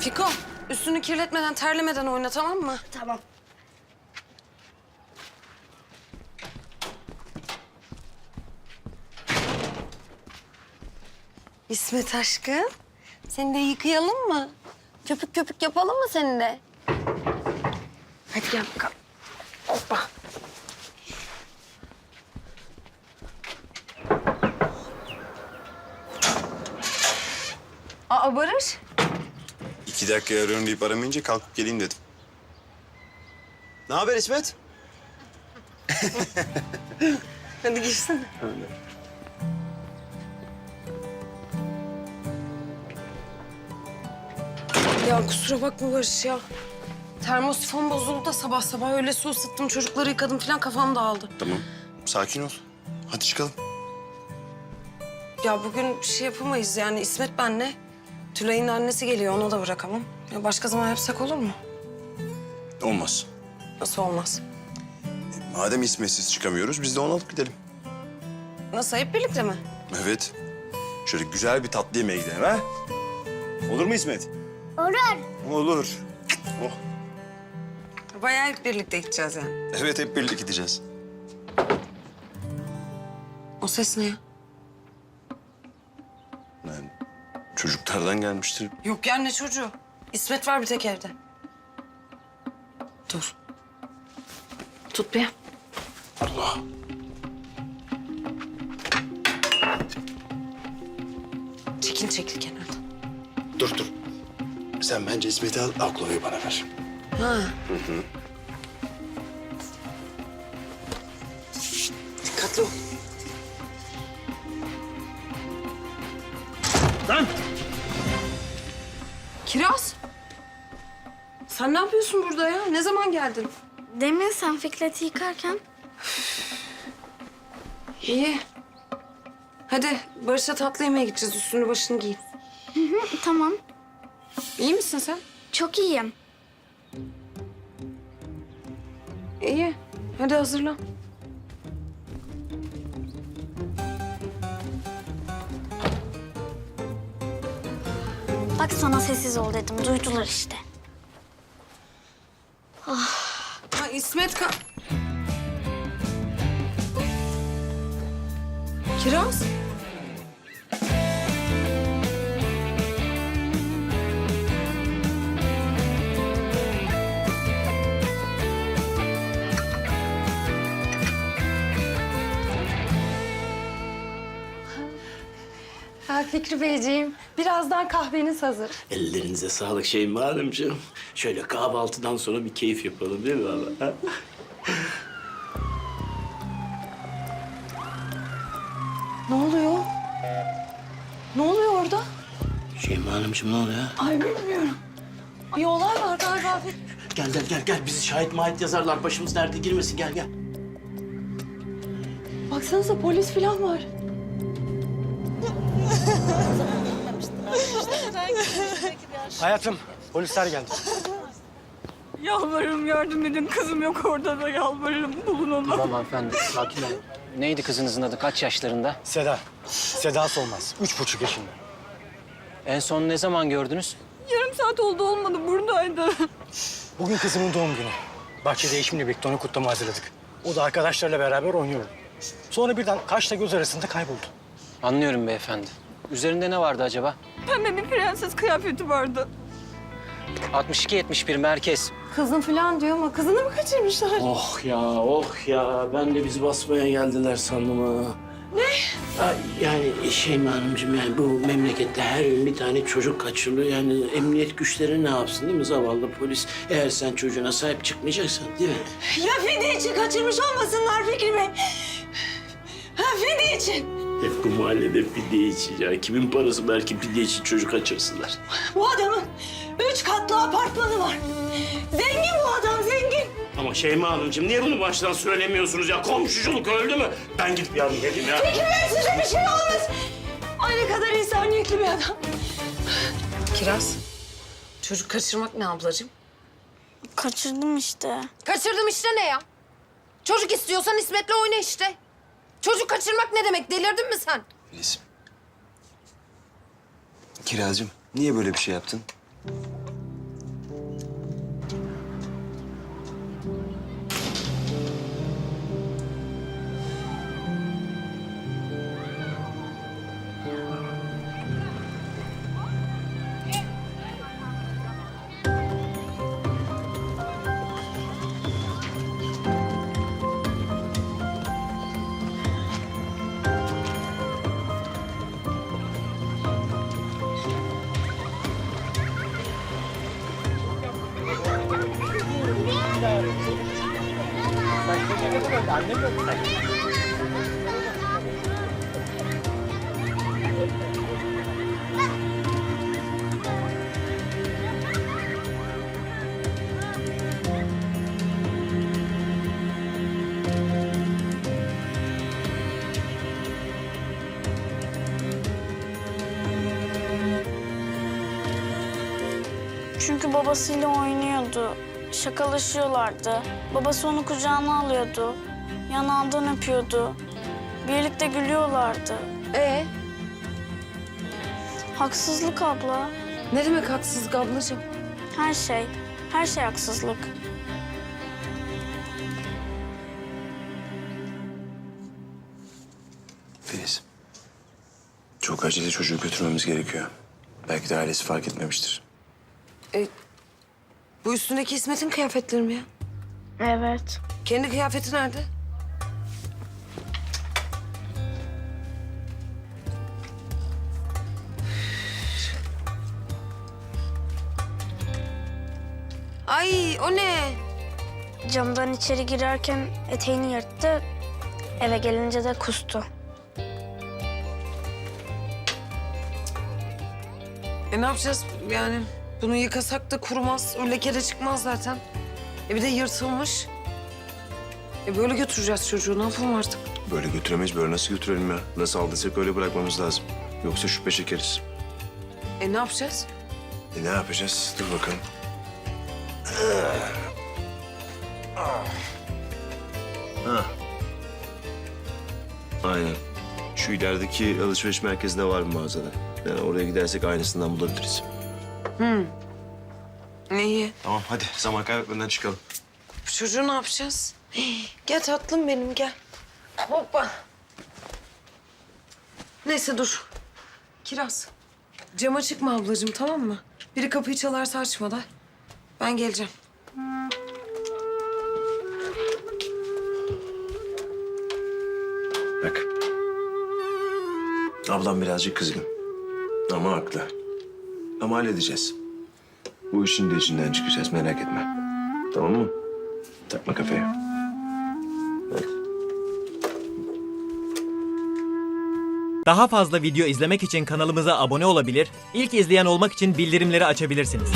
Fiko, üstünü kirletmeden, terlemeden oyna tamam mı? Tamam. İsmet aşkım, seni de yıkayalım mı? Köpük köpük yapalım mı seni de? Hadi gel bakalım. Hoppa. Aa Barış. İki dakika arıyorum deyip aramayınca kalkıp geleyim dedim. Ne haber İsmet? Hadi girsene. Ya kusura bakma Barış ya. Termosifon bozuldu da sabah sabah öyle su ısıttım, çocukları yıkadım falan kafam dağıldı. Tamam. Sakin ol. Hadi çıkalım. Ya bugün bir şey yapamayız yani İsmet benle. Tülay'ın annesi geliyor ona da bırakamam. Ya başka zaman yapsak olur mu? Olmaz. Nasıl olmaz? Madem İsmet'siz çıkamıyoruz biz de onu alıp gidelim. Nasıl hep birlikte mi? Evet. Şöyle güzel bir tatlı yemeğe gidelim ha? Olur mu İsmet? Olur. Olur. Oh. Bayağı hep birlikte gideceğiz yani. Evet hep birlikte gideceğiz. O ses ne ya? Çocuklardan gelmiştir. Yok ya ne çocuğu? İsmet var bir tek evde. Dur. Tut bir. Allah. Çekil çekil kenardan. Dur dur. Sen bence İsmet'i al, Aklova'yı bana ver. Ha. Dikkatli ol. Lan! Sen ne yapıyorsun burada ya? Ne zaman geldin? Demin sen Fikret'i yıkarken İyi. Hadi Barış'a tatlı yemeğe gideceğiz. Üstünü başını giy. tamam İyi misin sen? çok iyiyim. İyi. Hadi hazırlan. Bak sana sessiz ol dedim duydular işte. Ha İsmet ka... Kiraz. Ha Fikri Beyciğim, birazdan kahveniz hazır. Ellerinize sağlık Şeyma Hanımcığım. Şöyle kahvaltıdan sonra bir keyif yapalım değil mi baba? ha? Ne oluyor? Ne oluyor orada? Şeyma Hanımcığım ne oluyor? Ay bilmiyorum. Bir olay var galiba. Gel gel gel gel bizi şahit mahit yazarlar. Başımız derde girmesin gel gel. Baksanıza polis falan var. Hayatım, polisler geldi. Yalvarırım yardım edin. Kızım yok orada da yalvarırım. Bulun onu. Tamam hanımefendi, sakin olun. Neydi kızınızın adı? Kaç yaşlarında? Seda. Seda Solmaz. Üç buçuk yaşında. En son ne zaman gördünüz? Yarım saat oldu olmadı buradaydı. Bugün kızımın doğum günü. Bahçede eşimle birlikte onu kutlama hazırladık. O da arkadaşlarıyla beraber oynuyordu. Sonra birden kaşla göz arasında kayboldu. Anlıyorum beyefendi. Üzerinde ne vardı acaba? Pembe bir prenses kıyafeti vardı. 62-71 merkez. Kızım falan diyor ama kızını mı kaçırmışlar? Oh ya oh ya ben de bizi basmaya geldiler sandım ha. Ne? yani Şeyma Hanımcığım yani bu memlekette her gün bir tane çocuk kaçırılıyor. Yani emniyet güçleri ne yapsın değil mi zavallı polis? Eğer sen çocuğuna sahip çıkmayacaksan değil mi? Ya fidye için kaçırmış olmasınlar Fikri Bey. Ha fidye için. Hep bu mahallede için ya. Kimin parası belki pidye için çocuk kaçırsınlar. Bu adamın üç katlı apartmanı var. Zengin bu adam zengin. Ama Şeyma Hanımcığım niye bunu baştan söylemiyorsunuz ya? Komşuculuk öldü mü? Ben gidip yardım edeyim ya. Fikri Bey size bir şey olmaz. Ay ne kadar insaniyetli bir adam. Kiraz. Çocuk kaçırmak ne ablacığım? Kaçırdım işte. Kaçırdım işte ne ya? Çocuk istiyorsan İsmet'le oyna işte. Çocuk kaçırmak ne demek? Delirdin mi sen? Filiz. Kirazcığım niye böyle bir şey yaptın? Çünkü babasıyla oynuyordu. Şakalaşıyorlardı. Babası onu kucağına alıyordu. Yanağından öpüyordu. Birlikte gülüyorlardı. Ee, Haksızlık abla. ne demek haksızlık ablacığım? Her şey. Her şey haksızlık. Filiz. Çok acele çocuğu götürmemiz gerekiyor. Belki de ailesi fark etmemiştir. Bu üstündeki İsmet'in kıyafetleri mi ya? Evet. Kendi kıyafeti nerede? Ay o ne? Camdan içeri girerken eteğini yırttı. Eve gelince de kustu. E ne yapacağız yani? Bunu yıkasak da kurumaz. O leke de çıkmaz zaten. E bir de yırtılmış. E böyle götüreceğiz çocuğu. Ne yapalım artık? Böyle götüremeyiz. Böyle nasıl götürelim ya? Nasıl aldıysak öyle bırakmamız lazım. Yoksa şüphe çekeriz. E ne yapacağız? E ne yapacağız? Dur bakalım. Ha. Aynen. Şu ilerideki alışveriş merkezinde var bir mağazada. Yani oraya gidersek aynısından bulabiliriz. İyi. Tamam hadi zaman kaybetmeden çıkalım. Bu çocuğu ne yapacağız? Hii, Gel tatlım benim gel. Hoppa. Neyse dur. Kiraz. Cama çıkma ablacığım tamam mı? Biri kapıyı çalarsa açma da. Ben geleceğim. Bak. Ablam birazcık kızgın. Ama haklı. Ama halledeceğiz. Bu işin de içinden çıkacağız merak etme. Tamam mı? Takma kafaya. Daha fazla video izlemek için kanalımıza abone olabilir, ilk izleyen olmak için bildirimleri açabilirsiniz.